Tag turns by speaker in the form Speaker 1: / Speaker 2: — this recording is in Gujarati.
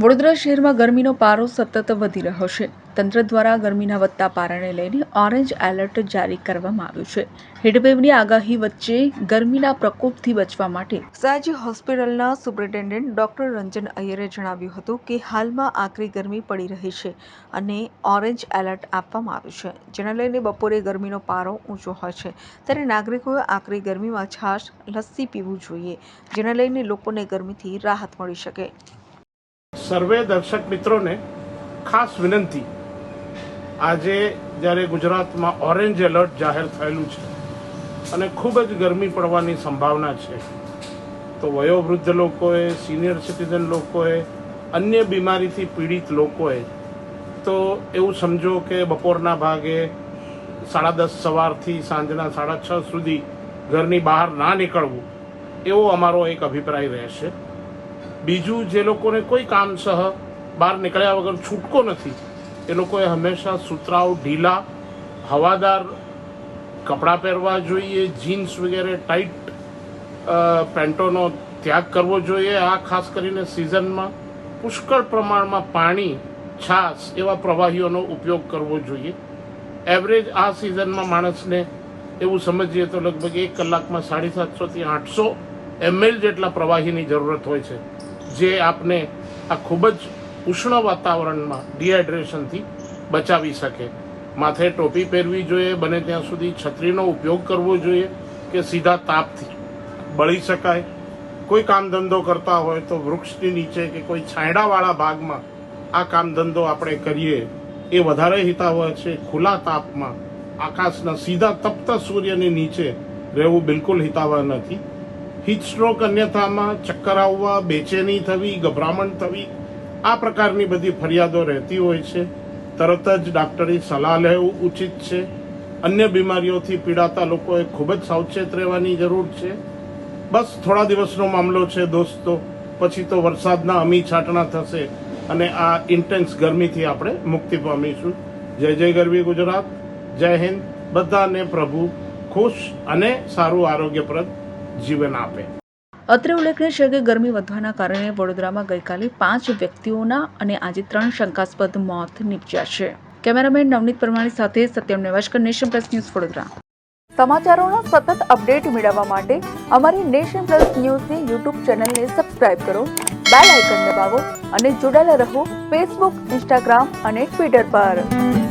Speaker 1: વડોદરા શહેરમાં ગરમીનો પારો સતત વધી રહ્યો છે. તંત્ર દ્વારા ગરમીના વધતા પારાને લઈને ઓરેન્જ એલર્ટ જારી કરવામાં આવ્યું છે. હીટવેવની આગાહી વચ્ચે ગરમીના પ્રકોપથી બચવા માટે સાજી હોસ્પિટલના સુપ્રિન્ટેન્ડન્ટ ડોક્ટર રંજન અય્યરે જણાવ્યું હતું કે હાલમાં આકરી ગરમી પડી રહી છે અને ઓરેન્જ એલર્ટ આપવામાં આવ્યું છે, જેને લઈને બપોરે ગરમીનો પારો ઊંચો હોય છે. ત્યારે નાગરિકોએ આકરી ગરમીમાં છાશ, લસ્સી પીવું જોઈએ, જેને લઈને લોકોને ગરમીથી રાહત મળી શકે.
Speaker 2: સર્વે દર્શક મિત્રોને ખાસ વિનંતી. આજે જ્યારે ગુજરાતમાં ઓરેન્જ એલર્ટ જાહેર થયેલું છે અને ખૂબ જ ગરમી પડવાની સંભાવના છે, તો વયોવૃદ્ધ લોકોએ, સિનિયર સિટીઝન લોકોએ, અન્ય બીમારીથી પીડિત લોકોએ, તો એવું સમજો કે બપોરના ભાગે સાડા દસ સવારથી સાંજના સાડા છ સુધી ઘરની બહાર ના નીકળવું, એવો અમારો એક અભિપ્રાય રહેશે. બીજું જે લોકોને કોઈ કામસહ બહાર નીકળ્યા વગર છૂટકો નથી, એ લોકોએ હંમેશા સુતરાઉ, ઢીલા, હવાદાર કપડાં પહેરવા જોઈએ, જીન્સ વગેરે ટાઈટ પેન્ટોનો ત્યાગ કરવો જોઈએ. આ ખાસ કરીને સિઝનમાં પુષ્કળ પ્રમાણમાં પાણી છાશ એવા પ્રવાહીઓનો ઉપયોગ કરવો જોઈએ. એવરેજ આ સિઝનમાં માણસને એવું સમજીએ તો લગભગ એક કલાકમાં સાડી સાતસોથી આઠસો એમએલ જેટલા પ્રવાહીની જરૂરત હોય છે, જે આપને આ ખૂબ જ ઉષ્ણ વાતાવરણમાં ડિહાઇડ્રેશનથી બચાવી શકે. માથે ટોપી પહેરવી જોઈએ, બને ત્યાં સુધી છત્રીનો ઉપયોગ કરવો જોઈએ કે સીધા તાપથી. બળી શકાય. કોઈ કામ ધંધો કરતા હોય તો વૃક્ષની નીચે કે કોઈ છાંયડાવાળા ભાગમાં આ કામ ધંધો આપણે કરીએ. એ વધારે હિતાવહ છે ખુલ્લા તાપમાં. આકાશના સીધા તપતા સૂર્યની નીચે રહેવું બિલકુલ હિતાવહ નથી. હીટ સ્ટ્રોક અન્યથામાં ચક્કર આવવા, બેચેની થવી, ગભરામણ થવી, આ પ્રકારની બધી ફરિયાદો રહેતી હોય છે. તરત જ ડાક્ટરની સલાહ લેવું ઉચિત છે. અન્ય બીમારીઓથી પીડાતા લોકોએ ખૂબ જ સાવચેત રહેવાની જરૂર છે. બસ થોડા દિવસનો મામલો છે દોસ્તો. પછી તો વરસાદના અમી છાંટણા થશે અને આ ઇન્ટેન્સ ગરમીથી આપણે મુક્તિ પામીશું. જય જય ગરવી ગુજરાત. જય હિન્દ. બધાને પ્રભુ ખુશ અને સારું આરોગ્યપ્રદ જીવન આપે.
Speaker 1: અત્રે ઉલ્લેખનીય છે કે ગરમી વધવાના કારણે વડોદરામાં ગઈકાલે પાંચ વ્યક્તિઓના અને આજે ત્રણ શંકાસ્પદ મોત નીપજ્યા છે. કેમેરામેન નવનીત પરમાણી સાથે Satyam Nevashkar Nation Plus News Vadodara. સમાચારોના સતત અપડેટ મેળવવા માટે અમારી નેશન પ્લસ ન્યૂઝની યુટ્યુબ ચેનલને સબસ્ક્રાઇબ કરો બેલ આઇકન દબાવો અને જોડાયેલા રહો ફેસબુક ઇન્સ્ટાગ્રામ અને ટ્વિટર પર.